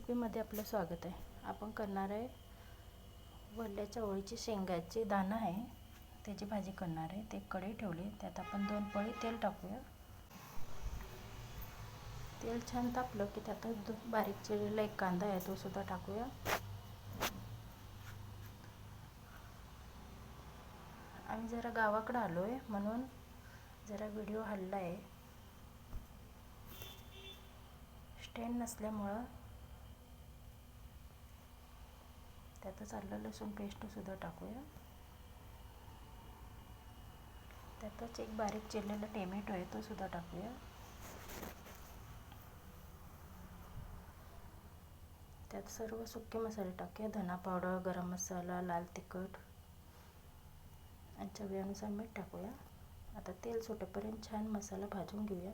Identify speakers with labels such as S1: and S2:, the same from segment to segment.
S1: रेसिपीमध्ये आपलं स्वागत आहे. आपण करणार आहे वल्ल्या चवळीची शेंगाचे दाणं आहे त्याची भाजी करणार आहे. ते कढई ठेवली त्यात आपण दोन पळी तेल टाकूया. तेल छान तापलं की त्यात बारीक चिरलेला एक कांदा आहे तो सुद्धा टाकूया. आम्ही जरा गावाकडं आलो आहे म्हणून जरा व्हिडिओ हल्ला आहे स्टँड नसल्यामुळं त्यातच आलं लसूण पेस्टसुद्धा टाकूया. त्यातच एक बारीक चिरलेला टोमॅटो आहे तो सुद्धा टाकूया. त्यात सर्व सुके मसाले टाकूया धना पावडर गरम मसाला लाल तिखट. आणि चवीनुसार मीठ टाकूया. आता तेल सुटेपर्यंत छान मसाला भाजून घेऊया.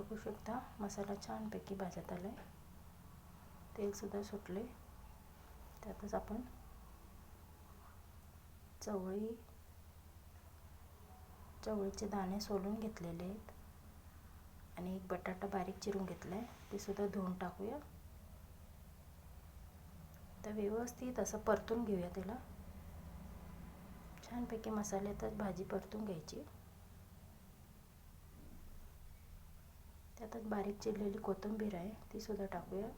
S1: बघू शकता मसाला छानपैकी भाजत आला आहे तेलसुद्धा सुटले त्यातच आपण चवळी चवळीचे दाणे सोलून घेतलेले आहेत. आणि एक बटाटा बारीक चिरून घेतला आहे तेसुद्धा धुवून टाकूया. तर व्यवस्थित असं परतून घेऊया त्याला. छानपैकी मसाल्यातच भाजी परतून घ्यायची. त्यातच बारीक चिरलेली कोथिंबीर आहे ती सुद्धा टाकूया.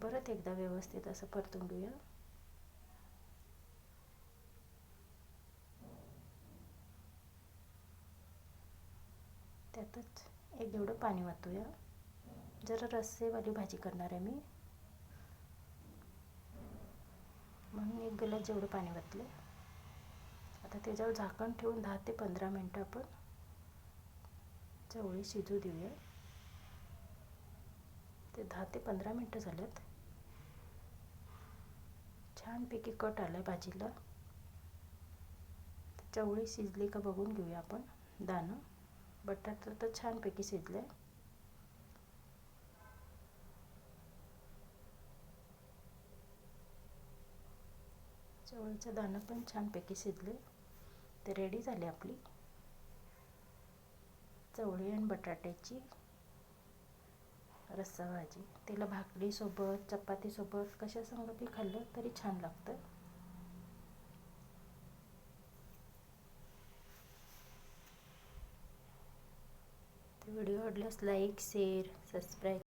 S1: परत एकदा व्यवस्थित असं परतून घेऊया. त्यातच एक जेवढं पाणी वाचूया जरा रस्सेवाली भाजी करणार आहे मी. म्हणून एक गिलास जेवढं पाणी वाचलं आता त्याच्यावर झाकण ठेवून दहा ते पंधरा मिनटं आपण चवळी शिजू देऊया. ते दहा ते पंधरा मिनटं झालेत. छानपैकी कट आला आहे भाजीला चवळी शिजली का बघून घेऊया आपण दाणं. बटाटा तर छानपैकी शिजलं आहे चवळीचं दाणं पण छानपैकी शिजले ते रेडी झाले आपली. चवळी आणि बटाट्याची रस्सा भाजी तिला भाकरीसोबत चपातीसोबत कशासंग बी खाल्लं तरी छान लागतं. व्हिडिओ आवडल्यास लाईक शेअर सबस्क्राईब